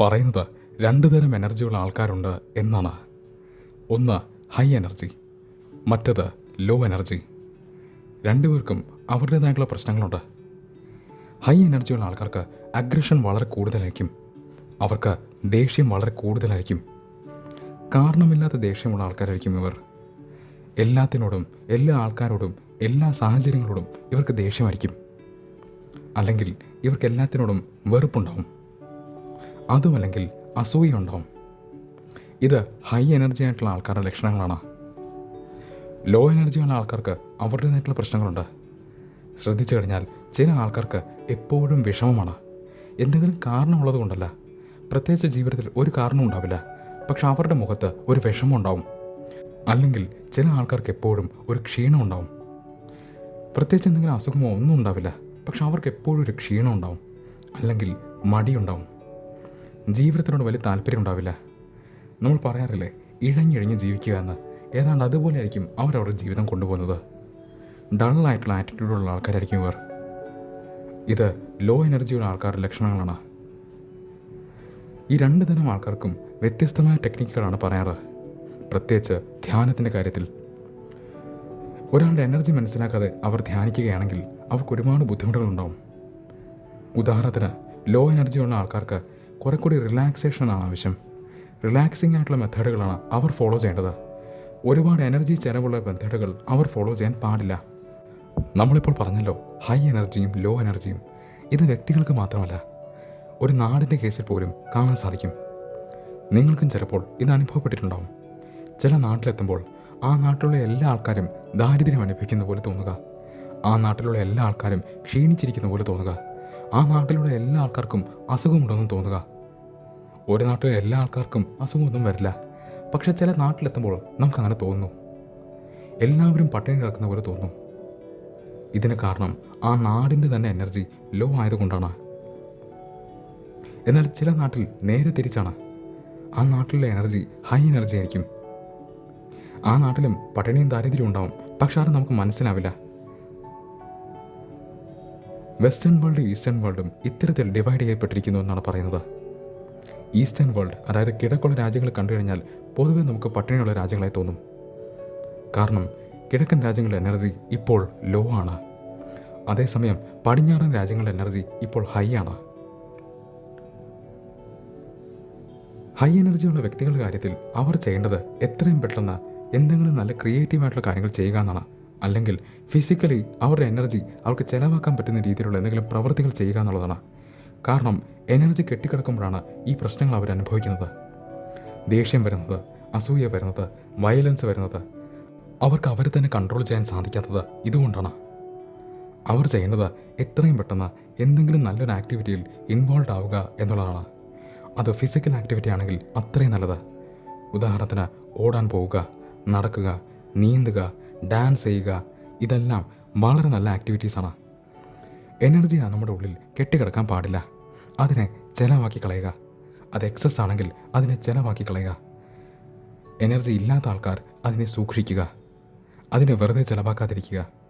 പറയുന്നത് രണ്ട് തരം എനർജിയുള്ള ആൾക്കാരുണ്ട് എന്നാണ്. ഒന്ന് ഹൈ എനർജി മറ്റത് ലോ എനർജി. രണ്ടുപേർക്കും അവരുടേതായിട്ടുള്ള പ്രശ്നങ്ങളുണ്ട്. ഹൈ എനർജിയുള്ള ആൾക്കാർക്ക് അഗ്രഷൻ വളരെ കൂടുതലായിരിക്കും. അവർക്ക് ദേഷ്യം വളരെ കൂടുതലായിരിക്കും. കാരണമില്ലാത്ത ദേഷ്യമുള്ള ആൾക്കാരായിരിക്കും ഇവർ. എല്ലാത്തിനോടും എല്ലാ ആൾക്കാരോടും എല്ലാ സാഹചര്യങ്ങളോടും ഇവർക്ക് ദേഷ്യമായിരിക്കും. അല്ലെങ്കിൽ ഇവർക്ക് എല്ലാത്തിനോടും വെറുപ്പുണ്ടാവും. അതുമല്ലെങ്കിൽ അസൂയ ഉണ്ടാവും ഇത് ഹൈ എനർജി ആയിട്ടുള്ള ആൾക്കാരുടെ ലക്ഷണങ്ങളാണ്? ലോ എനർജി ഉള്ള ആൾക്കാർക്ക് അവരുടേതായിട്ടുള്ള പ്രശ്നങ്ങളുണ്ട്. ശ്രദ്ധിച്ചു കഴിഞ്ഞാൽ ചില ആൾക്കാർക്ക് എപ്പോഴും വിഷമമാണ്. എന്തെങ്കിലും കാരണമുള്ളത് കൊണ്ടല്ല. പ്രത്യേകിച്ച് ജീവിതത്തിൽ ഒരു കാരണവും ഉണ്ടാവില്ല. പക്ഷെ അവരുടെ മുഖത്ത് ഒരു വിഷമം ഉണ്ടാവും. അല്ലെങ്കിൽ ചില ആൾക്കാർക്ക് എപ്പോഴും ഒരു ക്ഷീണം ഉണ്ടാവും. പ്രത്യേകിച്ച് എന്തെങ്കിലും അസുഖമോ ഒന്നും ഉണ്ടാവില്ല. പക്ഷെ അവർക്ക് എപ്പോഴും ഒരു ക്ഷീണം ഉണ്ടാവും. അല്ലെങ്കിൽ മടിയുണ്ടാവും ജീവിതത്തിനോട് വലിയ താല്പര്യം ഉണ്ടാവില്ല. നമ്മൾ പറയാറില്ലേ ഇഴഞ്ഞിഴഞ്ഞ് ജീവിക്കുക എന്ന്. ഏതാണ്ട് അതുപോലെ ആയിരിക്കും അവരവരുടെ ജീവിതം കൊണ്ടുപോകുന്നത്. ഡള്ളായിട്ടുള്ള ആറ്റിറ്റ്യൂഡുള്ള ആൾക്കാരായിരിക്കും ഇവർ. ഇത് ലോ എനർജിയുള്ള ആൾക്കാരുടെ ലക്ഷണങ്ങളാണ്. ഈ രണ്ട് തരം ആൾക്കാർക്കും വ്യത്യസ്തമായ ടെക്നിക്കുകളാണ് പറയാറ്. പ്രത്യേകിച്ച് ധ്യാനത്തിന്റെ കാര്യത്തിൽ. ഒരാളുടെ എനർജി മനസ്സിലാക്കാതെ അവർ ധ്യാനിക്കുകയാണെങ്കിൽ അവർക്ക് ഒരുപാട് ബുദ്ധിമുട്ടുകളുണ്ടാവും. ഉദാഹരണത്തിന് ലോ എനർജിയുള്ള ആൾക്കാർക്ക് കുറെ കൂടി റിലാക്സേഷനാണ് ആവശ്യം. റിലാക്സിംഗ് ആയിട്ടുള്ള മെത്തേഡുകളാണ് അവർ ഫോളോ ചെയ്യേണ്ടത്. ഒരുപാട് എനർജി ചെലവുള്ള മെത്തേഡുകൾ അവർ ഫോളോ ചെയ്യാൻ പാടില്ല. നമ്മളിപ്പോൾ പറഞ്ഞല്ലോ ഹൈ എനർജിയും ലോ എനർജിയും ഇത് വ്യക്തികൾക്ക് മാത്രമല്ല ഒരു നാടിന്റെ കേസിൽ പോലും കാണാൻ സാധിക്കും. നിങ്ങൾക്കും ചിലപ്പോൾ ഇത് അനുഭവപ്പെട്ടിട്ടുണ്ടാവും. ചില നാട്ടിലെത്തുമ്പോൾ ആ നാട്ടിലുള്ള എല്ലാ ആൾക്കാരും ദാരിദ്ര്യം അനുഭവിക്കുന്ന പോലെ തോന്നുക. ആ നാട്ടിലുള്ള എല്ലാ ആൾക്കാരും ക്ഷീണിച്ചിരിക്കുന്ന പോലെ തോന്നുക. ആ നാട്ടിലുള്ള എല്ലാ ആൾക്കാർക്കും അസുഖമുണ്ടെന്ന് തോന്നുക. ഒരു നാട്ടിലെ എല്ലാ ആൾക്കാർക്കും അസുഖമൊന്നും വരില്ല. പക്ഷെ ചില നാട്ടിലെത്തുമ്പോൾ നമുക്ക് അങ്ങനെ തോന്നുന്നു എല്ലാവരും പട്ടിണി കിടക്കുന്ന പോലെ തോന്നും. ഇതിന് കാരണം ആ നാടിന്റെ തന്നെ എനർജി ലോ ആയതുകൊണ്ടാണ്. എന്നാൽ ചില നാട്ടിൽ നേരെ തിരിച്ചാണ്. ആ നാട്ടിലെ എനർജി ഹൈ എനർജി ആയിരിക്കും. ആ നാട്ടിലും പട്ടിണിയും ദാരിദ്ര്യവും ഉണ്ടാവും. പക്ഷെ അത് നമുക്ക് മനസ്സിലാവില്ല. വെസ്റ്റേൺ വേൾഡും ഈസ്റ്റേൺ വേൾഡും ഇത്തരത്തിൽ ഡിവൈഡ് ചെയ്യപ്പെട്ടിരിക്കുന്നു എന്നാണ് പറയുന്നത്. ഈസ്റ്റേൺ വേൾഡ് അതായത് കിഴക്കുള്ള രാജ്യങ്ങൾ കണ്ടു കഴിഞ്ഞാൽ പൊതുവെ നമുക്ക് പട്ടിണിയുള്ള രാജ്യങ്ങളെ തോന്നും. കാരണം കിഴക്കൻ രാജ്യങ്ങളുടെ എനർജി ഇപ്പോൾ ലോ ആണ്. അതേസമയം പടിഞ്ഞാറൻ രാജ്യങ്ങളുടെ എനർജി ഇപ്പോൾ ഹൈ ആണ്. ഹൈ എനർജിയുള്ള വ്യക്തികളുടെ കാര്യത്തിൽ അവർ ചെയ്യേണ്ടത് എത്രയും പെട്ടെന്ന് എന്തെങ്കിലും നല്ല ക്രിയേറ്റീവ് ആയിട്ടുള്ള കാര്യങ്ങൾ ചെയ്യുക എന്നാണ്. അല്ലെങ്കിൽ ഫിസിക്കലി അവരുടെ എനർജി അവർക്ക് ചെലവാക്കാൻ പറ്റുന്ന രീതിയിലുള്ള എന്തെങ്കിലും പ്രവൃത്തികൾ ചെയ്യുക എന്നുള്ളതാണ്. കാരണം എനർജി കെട്ടിക്കിടക്കുമ്പോഴാണ് ഈ പ്രശ്നങ്ങൾ അവർ അനുഭവിക്കുന്നത്. ദേഷ്യം വരുന്നത് അസൂയ വരുന്നത് വയലൻസ് വരുന്നത്. അവർക്ക് അവരെ തന്നെ കൺട്രോൾ ചെയ്യാൻ സാധിക്കാത്തത് ഇതുകൊണ്ടാണ്. അവർ ചെയ്യുന്നത് എത്രയും പെട്ടെന്ന് എന്തെങ്കിലും നല്ലൊരു ആക്ടിവിറ്റിയിൽ ഇൻവോൾവ് ആവുക എന്നുള്ളതാണ്. അത് ഫിസിക്കൽ ആക്ടിവിറ്റി ആണെങ്കിൽ അത്രയും നല്ലത്. ഉദാഹരണത്തിന് ഓടാൻ പോവുക നടക്കുക നീന്തുക ഡാൻസ് ചെയ്യുക ഇതെല്ലാം വളരെ നല്ല ആക്ടിവിറ്റീസാണ് എനർജിയാണ് നമ്മുടെ ഉള്ളിൽ കെട്ടിക്കിടക്കാൻ പാടില്ല. അതിനെ ചെലവാക്കി കളയുക. അത് എക്സസ് ആണെങ്കിൽ അതിനെ ചെലവാക്കി കളയുക. എനർജി ഇല്ലാത്ത ആൾക്കാർ അതിനെ സൂക്ഷിക്കുക. അതിനെ വെറുതെ ചെലവാക്കാതിരിക്കുക.